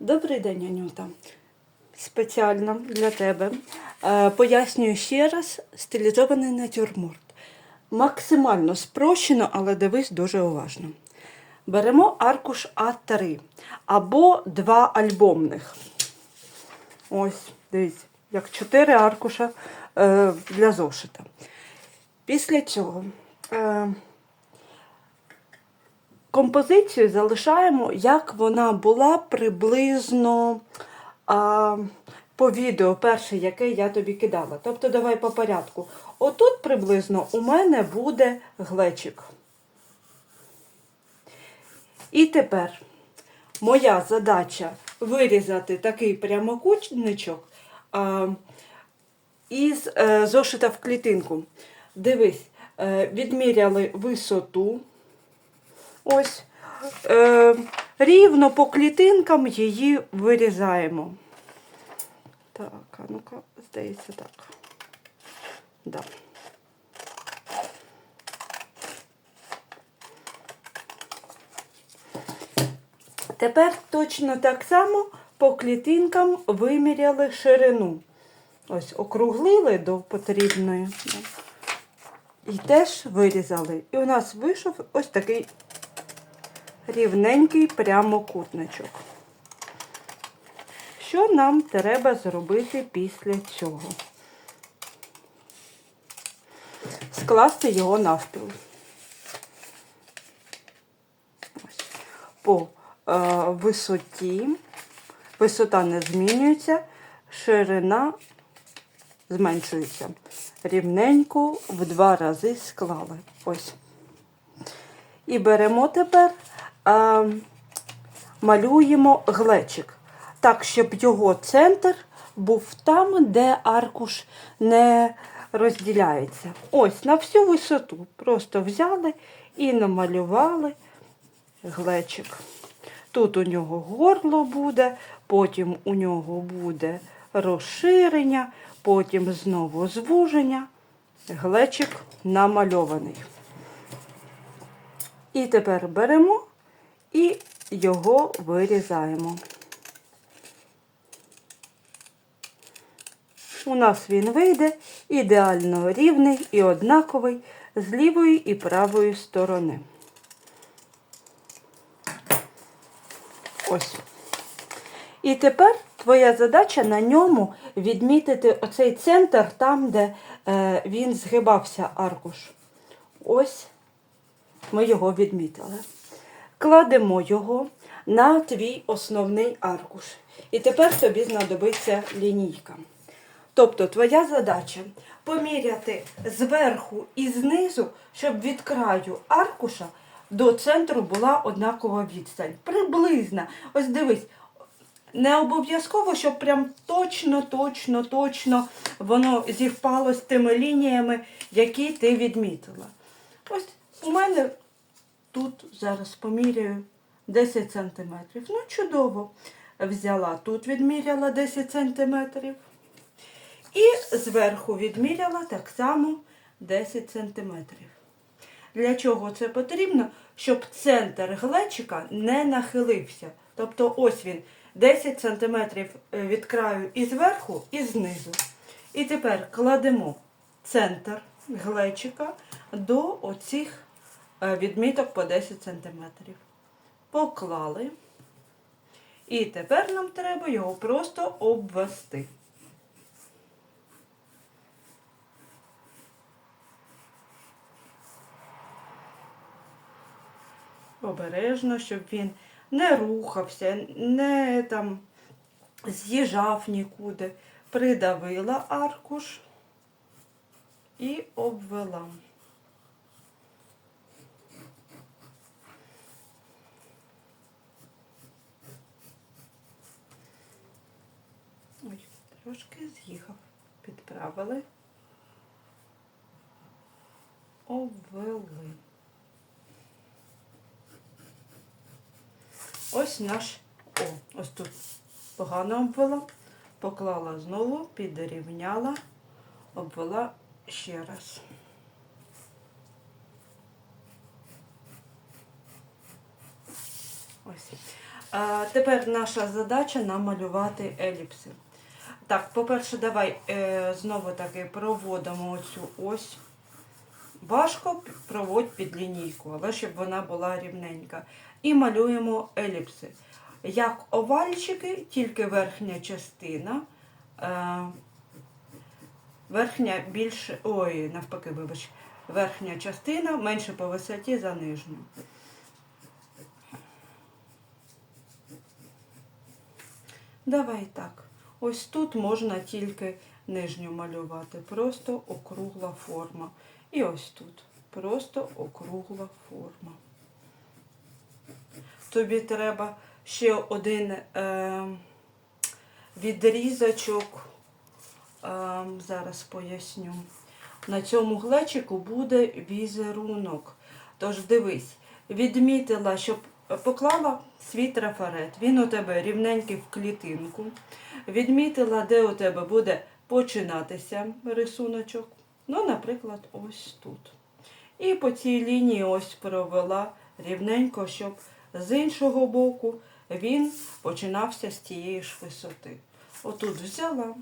Добрий день, Анюта. Спеціально для тебе. Е, пояснюю ще раз стилізований натюрморт. Максимально спрощено, але дивись дуже уважно. Беремо аркуш А3 або два альбомних. Ось, дивіться, як чотири аркуша е, для зошита. Після цього е, композицію залишаємо, як вона була приблизно а, по відео, перше, яке я тобі кидала. Тобто, давай по порядку. Отут приблизно у мене буде глечик. І тепер моя задача вирізати такий прямокутничок а, із е, зошита в клітинку. Дивись, е, відміряли висоту. Ось е, рівно по клітинкам її вирізаємо. Так, а ну-ка, здається, так. Да. Тепер точно так само по клітинкам виміряли ширину. Ось округлили до потрібної. І теж вирізали. І у нас вийшов ось такий рівненький прямокутничок. Що нам треба зробити після цього? Скласти його навпіл. Ось. По е, висоті. Висота не змінюється, ширина зменшується. Рівненько в два рази склали. Ось. І беремо тепер, малюємо глечик. Так, щоб його центр був там, де аркуш не розділяється. Ось на всю висоту. Просто взяли і намалювали глечик. Тут у нього горло буде, потім у нього буде розширення, потім знову звуження. Глечик намальований. І тепер беремо і його вирізаємо. У нас він вийде ідеально рівний і однаковий з лівої і правої сторони. Ось. І тепер твоя задача на ньому відмітити оцей центр там, де е, він згибався аркуш. Ось ми його відмітили. Кладемо його на твій основний аркуш. І тепер тобі знадобиться лінійка. Тобто твоя задача поміряти зверху і знизу, щоб від краю аркуша до центру була однакова відстань. Приблизно. Ось дивись, не обов'язково, щоб прям точно, точно, точно воно зівпало з тими лініями, які ти відмітила. Ось у мене тут зараз поміряю 10 сантиметрів. Ну, чудово. Взяла, тут відміряла 10 сантиметрів. І зверху відміряла так само 10 сантиметрів. Для чого це потрібно? Щоб центр глечика не нахилився. Тобто ось він 10 см від краю і зверху, і знизу. І тепер кладемо центр глечика до оцих е, відміток по 10 см. Поклали. І тепер нам треба його просто обвести. обережно, щоб він не рухався, не там з'їжджав нікуди. Придавила аркуш і обвела. Ой, трошки з'їхав. Підправили, обвели. Ось наш, о, ось тут погано обвела, поклала знову, підрівняла, обвела ще раз. Ось. А, тепер наша задача намалювати еліпси. Так, по-перше, давай е, знову таки проводимо оцю ось. Важко проводь під лінійку, але щоб вона була рівненька. І малюємо еліпси. Як овальчики, тільки верхня частина. Е, верхня більше. Ой, навпаки, вибач. Верхня частина менше по висоті за нижню. Давай так. Ось тут можна тільки нижню малювати. Просто округла форма. І ось тут. Просто округла форма. Тобі треба ще один е, відрізочок. Е, зараз поясню. На цьому глечику буде візерунок. Тож дивись, відмітила, щоб поклала свій трафарет. Він у тебе рівненький в клітинку. Відмітила, де у тебе буде починатися рисуночок. Ну, наприклад, ось тут. І по цій лінії ось провела рівненько, щоб з іншого боку він починався з тієї ж висоти. Отут взяла,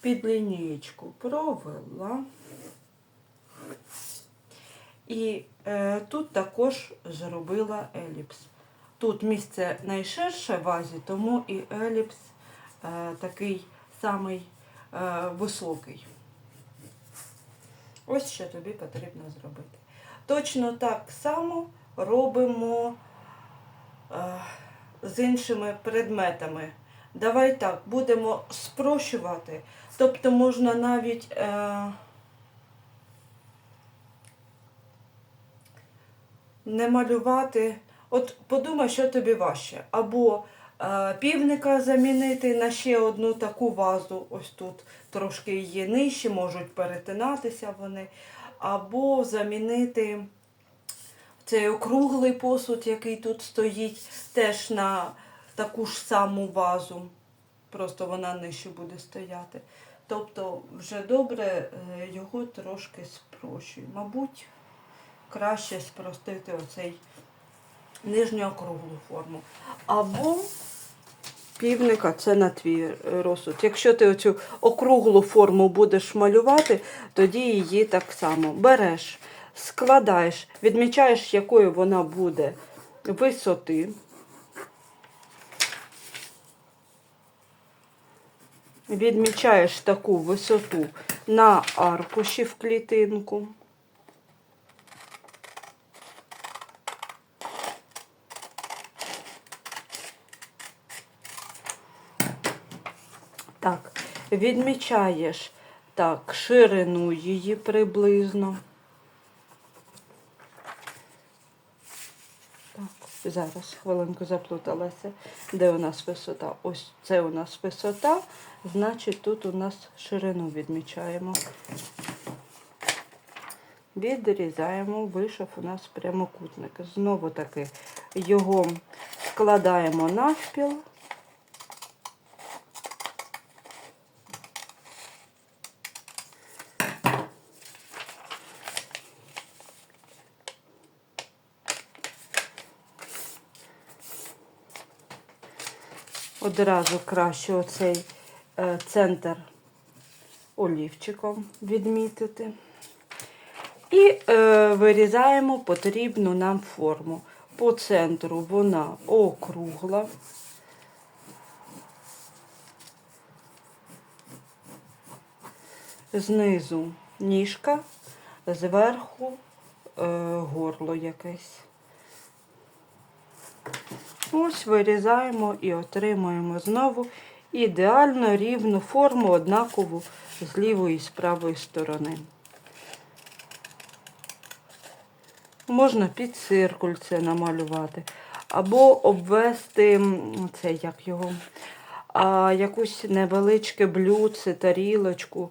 під лінієчку провела. І е, тут також зробила еліпс. Тут місце найширше в вазі, тому і еліпс е, такий самий е, високий. Ось що тобі потрібно зробити. Точно так само робимо е, з іншими предметами. Давай так, будемо спрощувати. Тобто можна навіть. Е, не малювати. От подумай, що тобі важче. Або е, півника замінити на ще одну таку вазу, ось тут трошки її нижче, можуть перетинатися вони. Або замінити цей округлий посуд, який тут стоїть, теж на таку ж саму вазу. Просто вона нижче буде стояти. Тобто вже добре е, його трошки спрощуй. Мабуть, краще спростити оцей нижню округлу форму. Або півника це на твій розсуд. Якщо ти оцю округлу форму будеш малювати, тоді її так само береш, складаєш, відмічаєш, якою вона буде висоти. Відмічаєш таку висоту на аркуші в клітинку. Так, відмічаєш так, ширину її приблизно. Так, зараз хвилинку заплуталася. Де у нас висота? Ось це у нас висота, значить тут у нас ширину відмічаємо. Відрізаємо, вийшов у нас прямокутник. Знову таки його складаємо навпіл. Одразу краще оцей е, центр олівчиком відмітити. І е, вирізаємо потрібну нам форму. По центру вона округла. Знизу ніжка, зверху е, горло якесь. Ось вирізаємо і отримуємо знову ідеально рівну форму, однакову з лівої і з правої сторони. Можна під циркульце намалювати, або обвести це як його, а, якусь невеличке блюдце, тарілочку,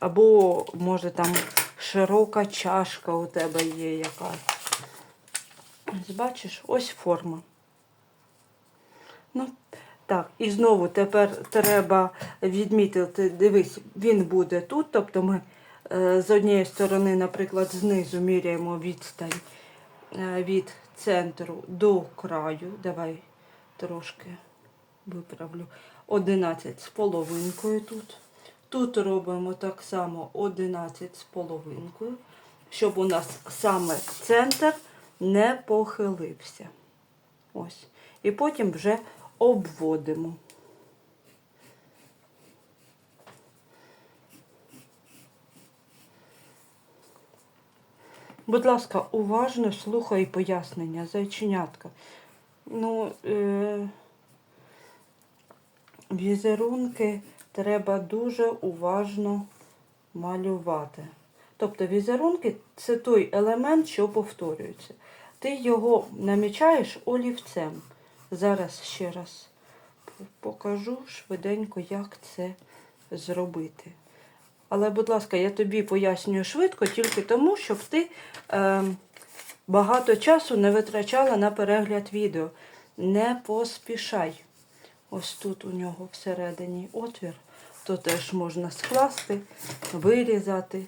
або, може, там широка чашка у тебе є якась. Бачиш, ось форма. Ну, так, і знову тепер треба відмітити, дивись, він буде тут, тобто ми е, з однієї сторони, наприклад, знизу міряємо відстань е, від центру до краю. Давай трошки виправлю. 11 з половинкою тут. Тут робимо так само 11 з половинкою, щоб у нас саме центр не похилився. Ось. І потім вже обводимо. Будь ласка, уважно слухай пояснення, зайченятка. Ну, е- візерунки треба дуже уважно малювати. Тобто візерунки це той елемент, що повторюється. Ти його намічаєш олівцем. Зараз ще раз покажу швиденько, як це зробити. Але, будь ласка, я тобі пояснюю швидко, тільки тому, щоб ти е, багато часу не витрачала на перегляд відео. Не поспішай. Ось тут у нього всередині отвір. То теж можна скласти, вирізати.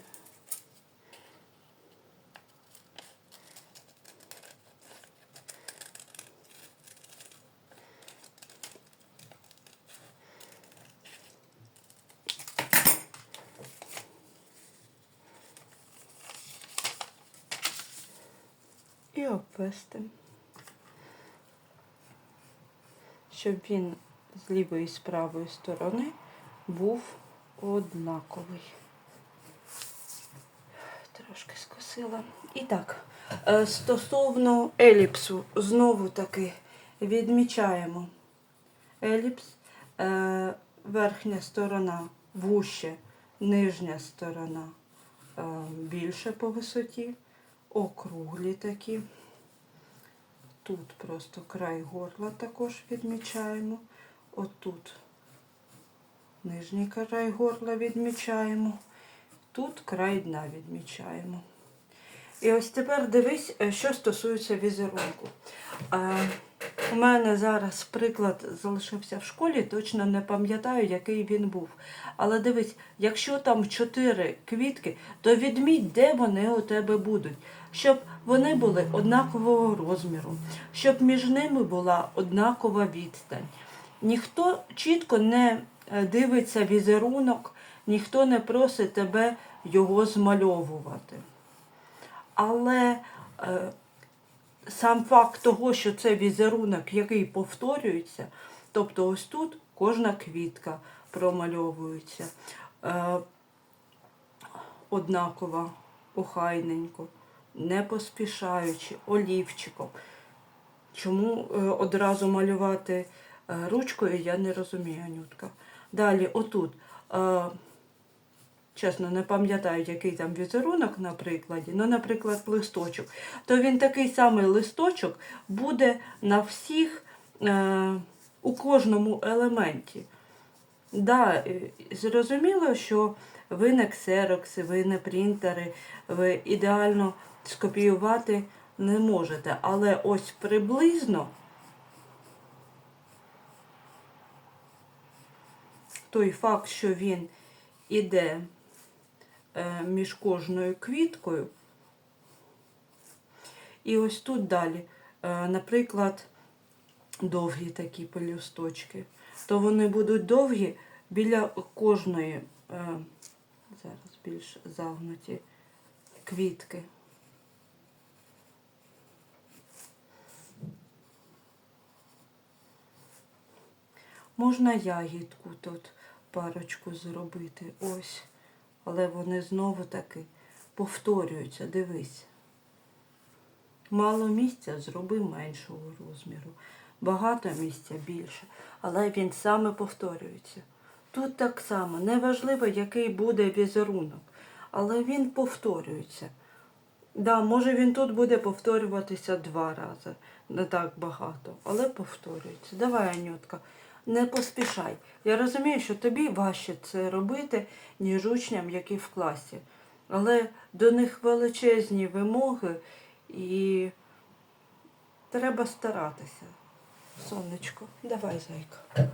І. Щоб він з лівої і з правої сторони був однаковий. Трошки скосила. І так, е, стосовно еліпсу, знову таки відмічаємо еліпс, е, верхня сторона вуще, нижня сторона е, більше по висоті, округлі такі. Тут просто край горла також відмічаємо. Отут нижній край горла відмічаємо. Тут край дна відмічаємо. І ось тепер дивись, е, що стосується візерунку. У мене зараз приклад залишився в школі, точно не пам'ятаю, який він був. Але дивись, якщо там чотири квітки, то відміть, де вони у тебе будуть, щоб вони були однакового розміру, щоб між ними була однакова відстань. Ніхто чітко не е, дивиться візерунок, ніхто не просить тебе його змальовувати. Але е, сам факт того, що це візерунок, який повторюється, тобто ось тут кожна квітка промальовується е, однаково, охайненько, не поспішаючи, олівчиком. Чому е, одразу малювати е, ручкою, я не розумію, Анютка. Далі, отут. Чесно, не пам'ятаю, який там візерунок на прикладі, ну, наприклад, листочок, то він такий самий листочок буде на всіх, е, у кожному елементі. Да, е, зрозуміло, що ви не ксерокси, ви не принтери, ви ідеально скопіювати не можете, але ось приблизно той факт, що він іде між кожною квіткою. І ось тут далі, е, наприклад, довгі такі пелюсточки, то вони будуть довгі біля кожної, е, зараз більш загнуті квітки. Можна ягідку тут парочку зробити. Ось. Але вони знову таки повторюються. Дивись. Мало місця зроби меншого розміру. Багато місця більше. Але він саме повторюється. Тут так само. Неважливо, який буде візерунок. Але він повторюється. Да, може він тут буде повторюватися два рази. Не так багато, але повторюється. Давай, Анютка, не поспішай. Я розумію, що тобі важче це робити, ніж учням, які в класі. Але до них величезні вимоги і треба старатися. Сонечко, давай, зайка.